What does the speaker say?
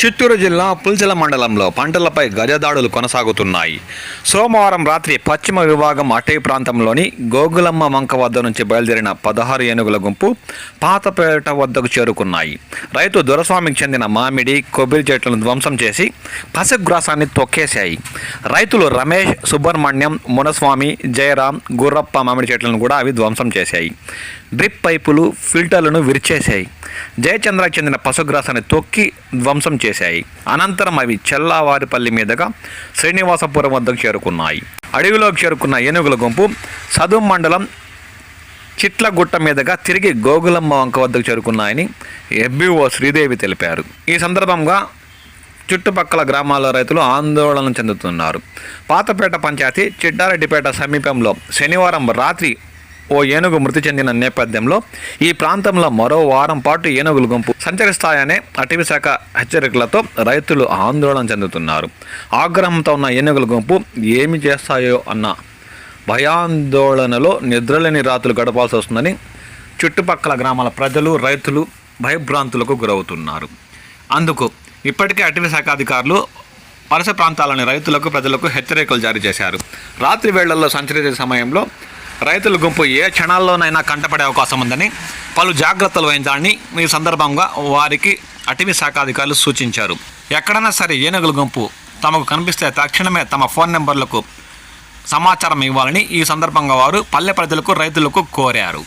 చిత్తూరు జిల్లా పుల్చెల మండలంలో పంటలపై గజదాడులు కొనసాగుతున్నాయి. సోమవారం రాత్రి పశ్చిమ విభాగం అటవీ ప్రాంతంలోని గోగులమ్మ మంక వద్ద నుంచి బయలుదేరిన పదహారు ఏనుగుల గుంపు పాతపేట వద్దకు చేరుకున్నాయి. రైతు దొరస్వామికి చెందిన మామిడి కొబ్బరి చెట్లను ధ్వంసం చేసి పశుగ్రాసాన్ని తొక్కేశాయి. రైతులు రమేష్ సుబ్రహ్మణ్యం మునస్వామి జయరాం గుర్రప్ప మామిడి చెట్లను కూడా అవి ధ్వంసం చేశాయి. డ్రిప్ పైపులు ఫిల్టర్లను విరిచేశాయి. జయచంద్రకు చెందిన పశుగ్రాసాన్ని తొక్కి ధ్వంసం చేశాయి. అనంతరం అవి చెల్లావారిపల్లి మీదుగా శ్రీనివాసపురం వద్దకు చేరుకున్నాయి. అడవిలోకి చేరుకున్న ఏనుగుల గుంపు సదుం మండలం చిట్లగుట్ట మీదుగా తిరిగి గోగులమ్మ వంక వద్దకు చేరుకున్నాయని ఎఫ్బిఓ శ్రీదేవి తెలిపారు. ఈ సందర్భంగా చుట్టుపక్కల గ్రామాల రైతులు ఆందోళన చెందుతున్నారు. పాతపేట పంచాయతీ చిట్టారెడ్డిపేట సమీపంలో శనివారం రాత్రి ఓ ఏనుగు మృతి చెందిన నేపథ్యంలో ఈ ప్రాంతంలో మరో వారం పాటు ఏనుగుల గుంపు సంచరిస్తాయనే అటవీ శాఖ హెచ్చరికలతో రైతులు ఆందోళన చెందుతున్నారు. ఆగ్రహంతో ఉన్న ఏనుగుల గుంపు ఏమి చేస్తాయో అన్న భయాందోళనలో నిద్రలేని రాత్రులు గడపాల్సి వస్తుందని చుట్టుపక్కల గ్రామాల ప్రజలు రైతులు భయభ్రాంతులకు గురవుతున్నారు. అందుకు ఇప్పటికే అటవీ శాఖ అధికారులు వలస ప్రాంతాలని రైతులకు ప్రజలకు హెచ్చరికలు జారీ చేశారు. రాత్రి వేళల్లో సంచరించే సమయంలో రైతుల గుంపు ఏ క్షణాల్లోనైనా కంటపడే అవకాశం ఉందని పలు జాగ్రత్తలు వహించాలని ఈ సందర్భంగా వారికి అటవీ శాఖ అధికారులు సూచించారు. ఎక్కడైనా సరే ఏనుగుల గుంపు తమకు కనిపిస్తే తక్షణమే తమ ఫోన్ నెంబర్లకు సమాచారం ఇవ్వాలని ఈ సందర్భంగా వారు పల్లె ప్రజలకు రైతులకు కోరారు.